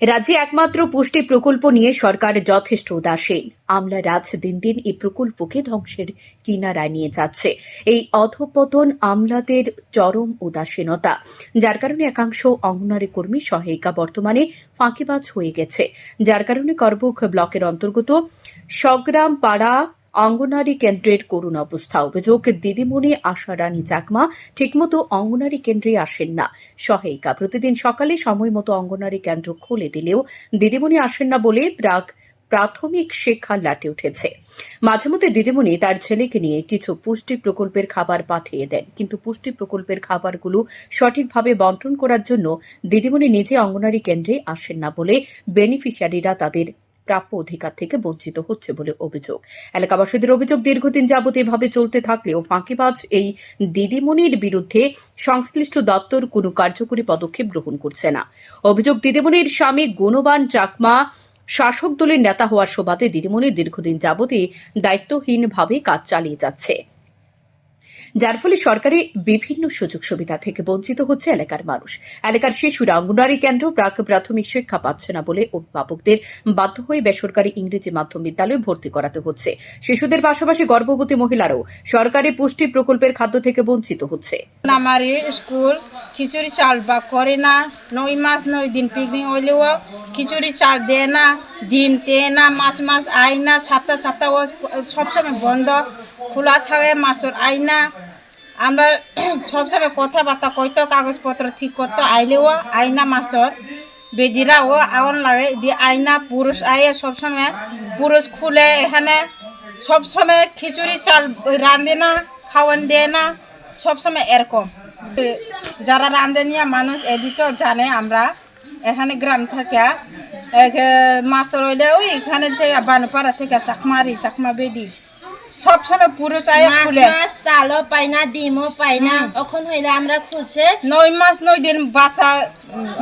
রাজ্যে একমাত্র পুষ্টি প্রকল্প নিয়ে সরকার যথেষ্ট উদাসীন। আমলা রাজ দিন দিন এই প্রকল্পকে ধ্বংসের কিনারায় নিয়ে যাচ্ছে। এই অধপতন আমলাদের চরম উদাসীনতা, যার কারণে একাংশ অঙ্গনারী কর্মী সহায়িকা বর্তমানে ফাঁকিবাজ হয়ে গেছে। যার কারণে করবুক ব্লকের অন্তর্গত সংগ্রাম পাড়া অঙ্গনারী কেন্দ্রের করুণ অবস্থা। অভিযোগ, দিদিমণি আশা রানী চাকমা ঠিকমতো অঙ্গনারী কেন্দ্রে আসেন না। সহায়িকা প্রতিদিন সকালে সময় মতো অঙ্গনারী কেন্দ্র খুলে দিলেও দিদিমণি আসেন না বলে প্রাক প্রাথমিক শিক্ষা লাটে উঠেছে। মাঝে মধ্যে দিদিমণি তার ছেলেকে নিয়ে কিছু পুষ্টি প্রকল্পের খাবার পাঠিয়ে দেন। কিন্তু পুষ্টি প্রকল্পের খাবারগুলো সঠিকভাবে বন্টন করার জন্য দিদিমণি নিজে অঙ্গনারী কেন্দ্রে আসেন না বলে বেনিফিশিয়ারিরা তাদের প্রাপ্য অধিকার থেকে বঞ্চিত হচ্ছে বলে অভিযোগ। এলাকাবাসীদের অভিযোগ, দীর্ঘদিন যাবত এভাবে চলতে থাকলেও ফাঁকিবাজ এই দিদিমণির বিরুদ্ধে সংশ্লিষ্ট দপ্তর কোনো কার্যকরী পদক্ষেপ গ্রহণ করছে না। অভিযোগ, দিদিমণির স্বামী গুণবান চাকমা শাসক দলের নেতা হওয়ার শোভাতে দিদিমণি দীর্ঘদিন যাবতে দায়িত্বহীনভাবে কাজ চালিয়ে যাচ্ছে। যার ফলে সরকারি বিভিন্ন সুযোগ সুবিধা থেকে বঞ্চিত হচ্ছে এলাকার মানুষ। এলাকার শিশুরা অঙ্গনওয়াড়ি কেন্দ্র প্রাক প্রাথমিক শিক্ষা পাচ্ছে না বলে অভিভাবকদের বাধ্য হয়ে বেসরকারি ইংরেজি মাধ্যম বিদ্যালয়ে ভর্তি করাতে হচ্ছে। শিশুদের পাশাপাশি গর্ভবতী মহিলারাও সরকারি পুষ্টি প্রকল্পের খাদ্য থেকে বঞ্চিত হচ্ছে। খিচুড়ি চাল বা করে না নই মাস, নয় দিন পিকনিক হইলেও খিচুড়ি চাল দেয় না, ডিম দেয় না, মাছ মাছ আয় না, সপ্তাহ সপ্তাহ সবসময় বন্ধ, খোলা থাকে, মাছের আয় না। আমরা সবসময় কথাবার্তা কইতো, কাগজপত্র ঠিক করতো, আইলেও আয় না মাস্টার বেডিরা ও আওয়ান লাগে, দিয়ে আয় না, পুরুষ আয়ে, সবসময় পুরুষ খুলে এখানে। সবসময় খিচুড়ি চাল রাঁধে না, খাওয়ান দেয় না, সবসময় এরকম। যারা রান্ধনিয়া মানুষ এদিকে জানে আমরা, এখানে গ্রাম থেকে। মাস্টার হইলে ওই এখানে থেকে বানপাড়া থেকে চাকমারি চাকমা বেডি সবসময় পুরুষ আয়ে মাছ খুলে। মাছ চালও পাই না ডিমও পাই না। এখন হইলে আমরা নয় মাস নয় দিন বাচ্চা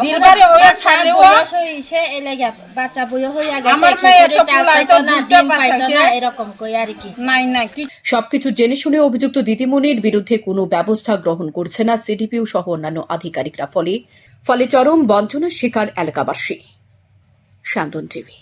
দিলবারে ওয়া ছাড়লেও বয়স হইছে এলাকা বাচ্চা বইয়া হইয়া গেছে। আমার মেয়ে তো পাইতো তো না ডিম পাইতো না এরকম কই আর কি। নাই নাই কি সবকিছু জেনে শুনে অভিযুক্ত দিদিমণির বিরুদ্ধে কোনো ব্যবস্থা গ্রহণ করছে না সিডিপিও সহ অন্যান্য আধিকারিকরা ফলে ফলে চরম বঞ্চনার শিকার এলাকাবাসী। শান্তন টিভি।